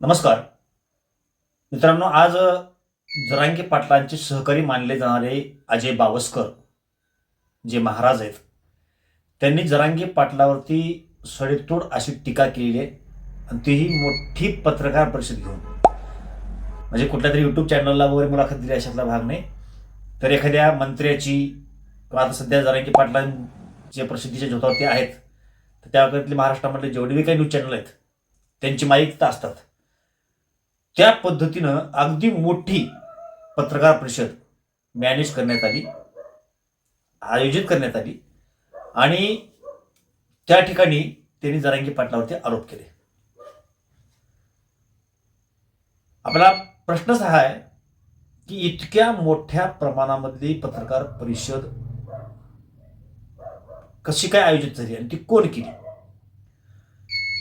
नमस्कार. मित्रांनो आज जरांगे पाटलांचे सहकारी मानले जाणारे अजय बावस्कर जे महाराज आहेत त्यांनी जरांगे पाटलावरती सडेतोड अशी टीका केलेली आहे आणि तीही मोठी पत्रकार परिषद घेऊन. म्हणजे कुठल्या तरी युट्यूब चॅनलला वगैरे मुलाखत दिली अशातला भाग नाही. तर एखाद्या मंत्र्याची किंवा आता सध्या जरांगे पाटलांचे प्रसिद्धीच्या झोतावरती आहेत तर त्याकडे महाराष्ट्रामधले जेवढे काही न्यूज चॅनल आहेत त्यांची माहिती असतात. त्या पद्धतीनं अगदी मोठी पत्रकार परिषद मॅनेज करण्यात आली आयोजित करण्यात आली आणि त्या ठिकाणी त्यांनी जरांगी पाटलावरती आरोप केले. आपला प्रश्नच हा आहे की इतक्या मोठ्या प्रमाणामधली पत्रकार परिषद कशी काय आयोजित झाली आणि ती कोण केली?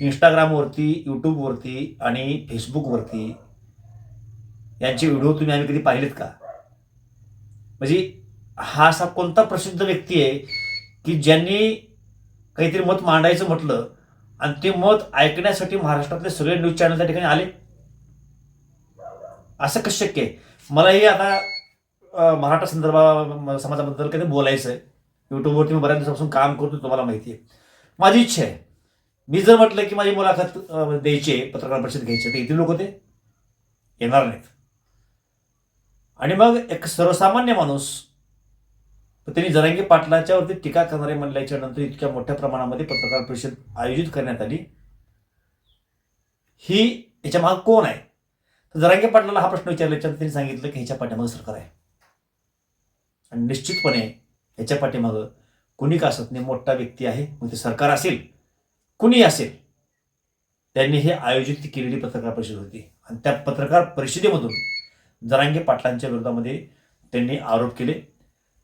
इंस्टाग्रामवरती यूट्यूबवरती आणि फेसबुकवरती यांचे व्हिडिओ तुम्ही आम्ही कधी पाहिलेत का? म्हणजे हा असा कोणता प्रसिद्ध व्यक्ती आहे की ज्यांनी काहीतरी मत मांडायचं म्हटलं आणि ते मत ऐकण्यासाठी महाराष्ट्रातले सगळे न्यूज चॅनल त्या ठिकाणी आले? असं कसं शक्य आहे? मलाही आता मराठा संदर्भा समाजाबद्दल काही बोलायचं आहे? युट्यूबवरती मी बऱ्याच दिवसापासून काम करतो तुम्हाला माहिती आहे. माझी इच्छा आहे. मी जर म्हटलं की माझी मुलाखत द्यायची आहे पत्रकार परिषद घ्यायची तर येथील लोक ते येणार नाहीत. आणि मग एक सर्वसामान्य माणूस त्यांनी जरांगी पाटलाच्यावरती टीका करणारे म्हणल्याच्या नंतर इतक्या मोठ्या प्रमाणामध्ये पत्रकार परिषद आयोजित करण्यात आली. ही याच्या मागे कोण आहे? तर जरांगी पाटलाला हा प्रश्न विचारल्याच्या त्यांनी सांगितलं की ह्याच्या पाठीमागं सरकार आहे. आणि निश्चितपणे ह्याच्या पाठीमागं कुणी का असत नाही मोठा व्यक्ती आहे मग ते सरकार असेल कुणी असेल त्यांनी हे आयोजित केलेली पत्रकार परिषद होती. आणि त्या पत्रकार परिषदेमधून जरांगे पाटलांच्या विरोधामध्ये त्यांनी आरोप केले.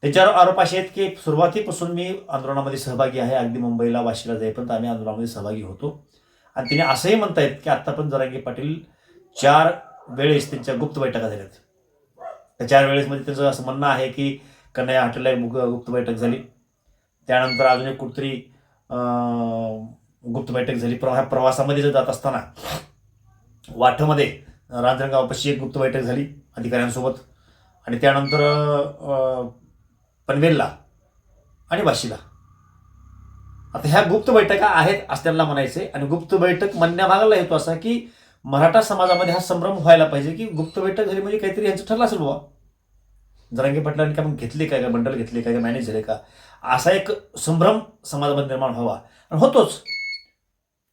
त्याच्यावर आरोप असे आहेत की सुरुवातीपासून मी आंदोलनामध्ये सहभागी आहे. अगदी मुंबईला वाशीला जाईपर्यंत आम्ही आंदोलनामध्ये सहभागी होतो. आणि तिने असंही म्हणतायत की आत्तापर्यंत जरांगे पाटील चार वेळेस त्यांच्या गुप्त बैठका झाल्यात. त्या चार वेळेसमध्ये म्हणजे त्यांचं असं म्हणणं आहे की कन्हैया हॉटेलला एक गुप्त बैठक झाली. त्यानंतर अजून एक कुठतरी गुप्त बैठक झाली. प्रवा प्रवासामध्ये जर जात असताना वाठमध्ये रांजणगावपाशी एक गुप्त बैठक झाली अधिकाऱ्यांसोबत. आणि त्यानंतर पनवेलला आणि वाशीला. आता ह्या गुप्त बैठका आहेत असं त्यांना म्हणायचे आणि गुप्त बैठक म्हणण्यामागाला येतो असा की मराठा समाजामध्ये हा संभ्रम व्हायला पाहिजे की गुप्त बैठक झाली म्हणजे काहीतरी यांचं ठरलं असेल बाबा जरांगी पाटलांनी का मग घेतले काय का बंडल घेतले काय का मॅनेज झाले का? असा एक संभ्रम समाजामध्ये निर्माण व्हावा. आणि होतोच.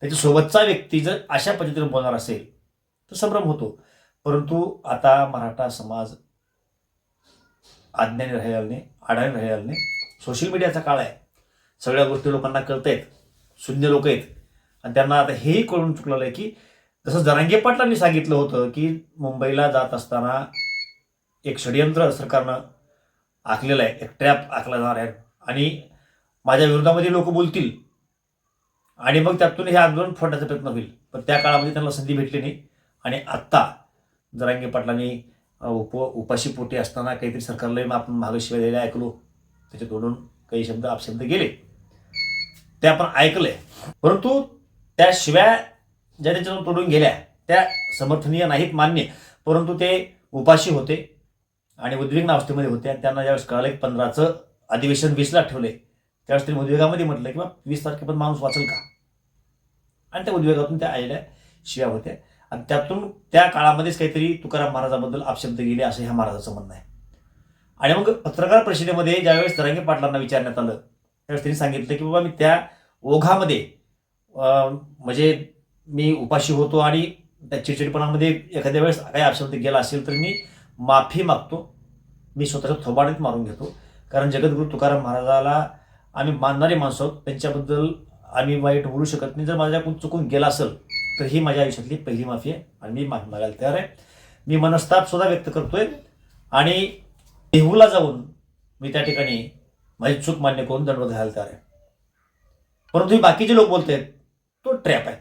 त्याच्यासोबतचा व्यक्ती जर अशा पद्धतीने बोलणार असेल तर संभ्रम होतो. परंतु आता मराठा समाज आज्ञाने राहिल्याने नाही राहिल्याने नाही सोशल मीडियाचा काळ आहे. सगळ्या गोष्टी लोकांना कळत आहेत शून्य लोक आहेत. आणि त्यांना आता हेही कळून चुकलेलं आहे की जसं जरांगे पाटलांनी सांगितलं होतं की मुंबईला जात असताना एक षडयंत्र सरकारनं आखलेलं आहे. एक ट्रॅप आखला जाणार आहे. आणि माझ्या विरोधामध्ये लोक बोलतील. आणि मग त्यातून हे आंदोलन फोडण्याचा प्रयत्न होईल. पण त्या काळामध्ये त्यांना संधी भेटली नाही. आणि आत्ता जरांगे पाटलांनी उप उपाशी पोटी असताना काहीतरी सरकारलाही आपण महागशिवाय द्यायला ऐकलो. त्याच्या तोडून काही शब्द अपशब्द गेले. ते आपण ऐकले परंतु त्या शिव्या ज्या त्याच्यातून तोडून गेल्या त्या समर्थनीय नाहीत मान्य. परंतु ते उपाशी होते आणि उद्विग्न अवस्थेमध्ये होते. आणि त्यांना ज्यावेळेस कळालं की पंधराचं अधिवेशन वीसला ठेवले त्यावेळेस त्यांनी उद्वेगामध्ये म्हटलं की बा वीस तारखेपर्यंत माणूस वाचेल का? आणि त्या उद्वेगातून त्या आलेल्या शिव्या होत्या. आणि त्यातून त्या काळामध्येच काहीतरी तुकाराम महाराजाबद्दल अपशब्द गेले असं ह्या महाराजाचं म्हणणं आहे. आणि मग पत्रकार परिषदेमध्ये ज्यावेळेस तरंगे पाटलांना विचारण्यात आलं त्यावेळेस त्यांनी सांगितलं की बाबा मी त्या ओघामध्ये म्हणजे मी उपाशी होतो आणि त्या चिडचिडपणामध्ये एखाद्या वेळेस काही अपशब्द गेला असेल तर मी माफी मागतो मी स्वतःच्या थोबाडीत मारून घेतो. कारण जगद्गुरु तुकाराम महाराजाला आम्ही मानणारे माणसं आहोत त्यांच्याबद्दल आम्ही वाईट बोलू शकत नाही. जर माझ्याकडून चुकून गेला असेल तर ही माझ्या आयुष्यातली पहिली माफी आहे आणि मी माफी मागायला तयार आहे. मी मनस्ताप सुद्धा व्यक्त करतोय आणि देहूला जाऊन मी त्या ठिकाणी माझी चूक मान्य करून दंड घ्यायला तयार आहे. परंतु हे बाकीचे लोक बोलत आहेत तो ट्रॅप आहे.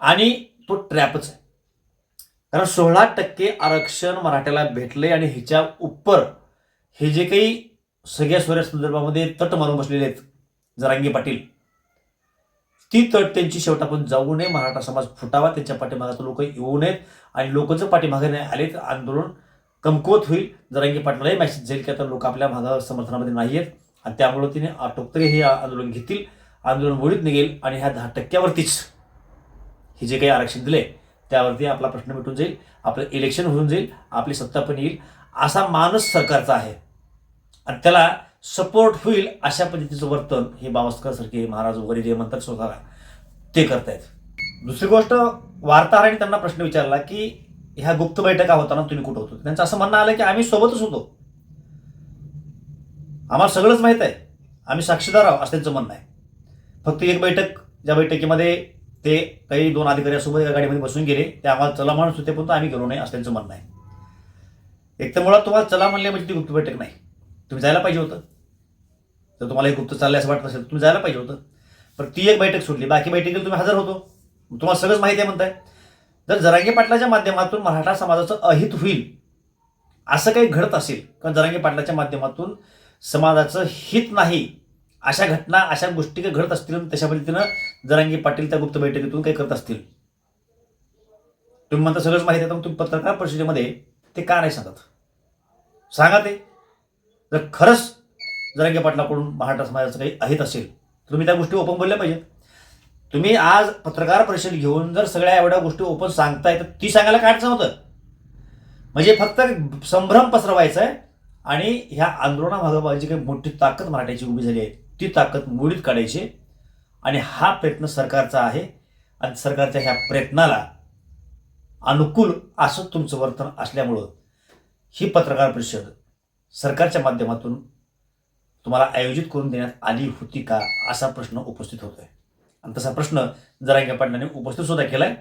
आणि तो ट्रॅपच आहे. कारण सोळा टक्के आरक्षण मराठ्याला भेटले आणि हिच्या उपर हे जे काही सगळ्या सोऱ्या संदर्भामध्ये तट मारून बसलेले आहेत जरांगी पाटील ती तट त्यांची शेवट आपण जाऊ नये. मराठा समाज फुटावा त्यांच्या पाठीमागात लोक येऊ नयेत आणि लोक जर पाठीमागे नाही आले तर आंदोलन कमकुवत होईल. जरांगी पाटलाही मॅसेज जाईल की आता लोक आपल्या मागा समर्थनामध्ये नाही आहेत आणि त्यामुळे तिने आटोपतरी हे आंदोलन घेतील. आंदोलन वळीत निघेल आणि ह्या दहा टक्क्यावरतीच हे जे काही आरक्षण दिले त्यावरती आपला प्रश्न मिटून जाईल. आपलं इलेक्शन होऊन जाईल. आपली सत्ता पण येईल. असा मानस सरकारचा आहे. आणि त्याला सपोर्ट होईल अशा पद्धतीचं वर्तन हे बावस्कर सारखे महाराज वगैरे जे म्हणतात स्वतःला ते करतायत. दुसरी गोष्ट वार्ताहरांनी त्यांना प्रश्न विचारला की ह्या गुप्त बैठका होताना तुम्ही कुठं होतो? त्यांचं असं म्हणणं आलं की आम्ही सोबतच होतो. आम्हाला सगळंच माहीत आहे. आम्ही साक्षीदार आहोत असं त्यांचं म्हणणं आहे. फक्त एक बैठक ज्या बैठकीमध्ये ते काही दोन अधिकाऱ्यासोबत एका गाडीमध्ये बसून गेले ते आम्हाला चला माणूस होते पण आम्ही गेलो नाही असं त्यांचं म्हणणं आहे. एक तर मुळात तुम्हाला चला म्हणले म्हणजे ती गुप्त बैठक नाही. तुम्ही जायला पाहिजे होतं. जर तुम्हाला हे गुप्त चाललंय असं वाटत असेल तर तुम्ही जायला पाहिजे होतं. पण ती एक बैठक सुटली बाकी बैठकीला तुम्ही हजर होतो. तुम्हाला सगळंच माहिती आहे म्हणताय. जर जरांगे पाटलाच्या माध्यमातून मराठा समाजाचं अहित होईल असं काही घडत असेल किंवा जरांगे पाटलाच्या माध्यमातून समाजाचं हित नाही अशा घटना अशा गोष्टी काही घडत असतील आणि तशा पद्धतीनं जरांगे पाटील त्या गुप्त बैठकीतून काही करत असतील. तुम्ही म्हणता सगळंच माहिती आहे तर मग तुम्ही पत्रकार परिषदेमध्ये ते का नाही सांगत? सांगा ते. जर खरंच जरांगे पाटलाकडून महाराष्ट्र समाजाचं काही आहेत असेल तर तुम्ही त्या गोष्टी ओपन बोलल्या पाहिजेत. तुम्ही आज पत्रकार परिषद घेऊन जर सगळ्या एवढ्या गोष्टी ओपन सांगताय तर ती सांगायला काय अडचण होतं? म्हणजे फक्त संभ्रम पसरवायचा आहे आणि ह्या आंदोलनामागं जी काही मोठी ताकद मराठ्याची उभी झाली आहे ती ताकद मोडीत काढायची आणि हा प्रयत्न सरकारचा आहे आणि सरकारच्या ह्या प्रयत्नाला अनुकूल असं तुमचं वर्तन असल्यामुळं ही पत्रकार परिषद सरकारच्या माध्यमातून तुम्हाला आयोजित करून देण्यात आली होती का असा प्रश्न उपस्थित होतो आहे आणि तसा प्रश्न जरांगे पाटलांनी उपस्थित सुद्धा आहे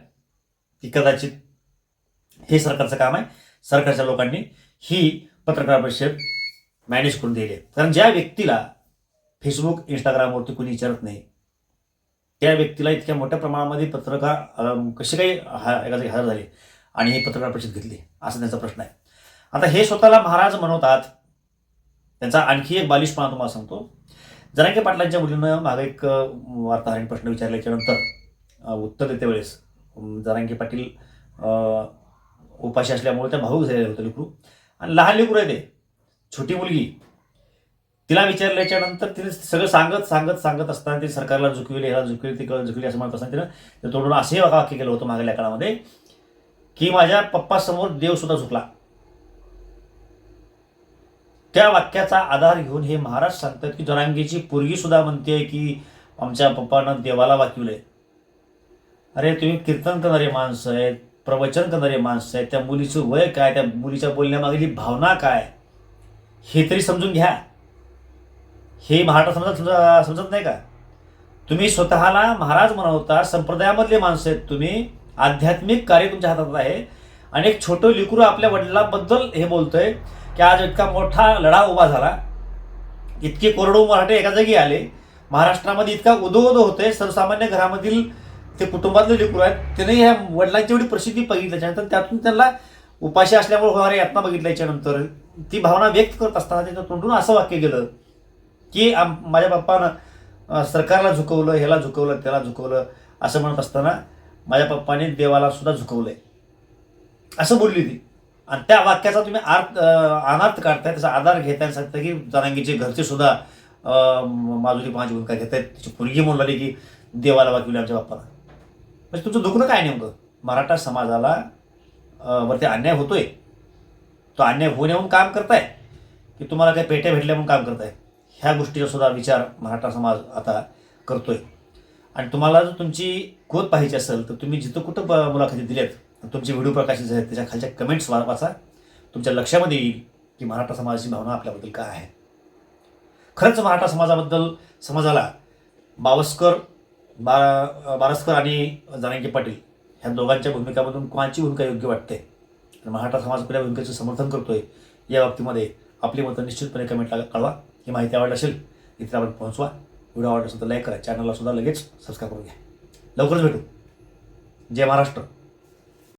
की कदाचित हे सरकारचं काम आहे. सरकारच्या लोकांनी ही पत्रकार परिषद मॅनेज करून दिली आहे. कारण ज्या व्यक्तीला फेसबुक इंस्टाग्रामवरती कोणी विचारत नाही त्या व्यक्तीला इतक्या मोठ्या प्रमाणामध्ये पत्रकार कसे काही हा एका जागी हजर झाले आणि हे पत्रकार परिषद घेतली असा त्यांचा प्रश्न आहे. आता हे स्वतःला महाराज म्हणवतात त्यांचा आणखी एक बालिशपणा तुम्हाला सांगतो. जरांगे पाटलांच्या मुलीनं मागे एक अं, वार्ताहरांनी प्रश्न विचारल्याच्या नंतर उत्तर देते वेळेस. अं, जरांगे पाटील उपाशी असल्यामुळे त्या भाऊक झालेलं होतं लेकरू. आणि लहान लेकरू आहे ते. छोटी मुलगी. तिला विचारल्याच्या नंतर तिने सगळं सांगत सांगत सांगत असताना ते सरकारला झुकविले ह्याला झुकविले तिकडे झुकविले असं म्हणत असताना तिनं तोडून असंही वाक्य केलं होतं मागल्या काळामध्ये की माझ्या पप्पासमोर देव सुद्धा झुकला. त्या वाक्याचा आधार घेऊन हे महाराज सांगतात की जनांगीची पोरगी सुद्धा म्हणते की आमच्या पप्पानं देवाला वाकिवले अरे तुम्ही कीर्तन करणारे माणसं आहेत प्रवचन करणारे माणसं आहेत त्या मुलीचं वय काय त्या मुलीच्या बोलण्यामागली भावना काय हे तरी समजून घ्या. हे महाराज समजत समजा- समजत नाही का? तुम्ही स्वतःला महाराज म्हणवता संप्रदायामधले माणसं आहेत तुम्ही आध्यात्मिक कार्य तुमच्या हातात आहे. आणि एक छोटं लिकरू आपल्या वडिलाबद्दल हे बोलतोय. की आज इतका मोठा लढा उभा झाला. इतके कोरडो मराठे एका जागी आले. महाराष्ट्रामध्ये इतका उदो उदो होते सर्वसामान्य घरामधील ते कुटुंबातले लेकरू आहेत. त्याने ह्या वडिलांची एवढी प्रसिद्धी बघितल्याच्यानंतर त्यातून त्यांना उपाशी असल्यामुळे होणाऱ्या यातना बघितल्या याच्यानंतर ती भावना व्यक्त करत असताना त्यांच्या तोंडून असं वाक्य गेलं की आम माझ्या पप्पानं सरकारला झुकवलं ह्याला झुकवलं त्याला झुकवलं असं म्हणत असताना माझ्या पप्पाने देवाला सुद्धा झुकवलंय. असं बोलली ती. आणि त्या वाक्याचा तुम्ही अर्थ अनार्थ काढताय त्याचा आधार घेताय आणि की जनांगीचे घरचे सुद्धा अं, माजुरी माझी भूमिका घेत आहेत तिची पोरगी म्हणून की देवाला वाकिवले आमच्या बाप्पाला. म्हणजे तुमचं दुखणं काय नेमकं? मराठा समाजाला वरती अन्याय होतोय. तो अन्याय होऊ म्हणून काम करताय. की तुम्हाला काही पेट्या भेटल्या म्हणून काम करताय. ह्या गोष्टीचा सुद्धा विचार मराठा समाज आता करतोय. आणि तुम्हाला जर तुमची खोत पाहिजे असेल तर तुम्ही जिथं कुठं मुलाखती दिल्यात तुमचे व्हिडिओ प्रकाशित झाले त्याच्या खालच्या कमेंट्स वाचा. तुमच्या लक्षामध्ये येईल की मराठा समाजाची भावना आपल्याबद्दल काय आहे. खरंच मराठा समाजाबद्दल समाजाला बावस्कर बा बारस्कर आणि जनांगे पाटील ह्या दोघांच्या भूमिकामधून कोणाची भूमिका योग्य वाटते? मराठा समाज कुठल्या भूमिकेचं समर्थन करतोय या बाबतीमध्ये आपली मतं निश्चितपणे कमेंटला कळवा. ही माहिती आवडली असेल इतरांवर पोहोचवा. व्हिडिओ आवडला असेल तर लाईक करा. चॅनलला सुद्धा लगेच सबस्क्राईब करून घ्या. लवकरच भेटू. जय महाराष्ट्र.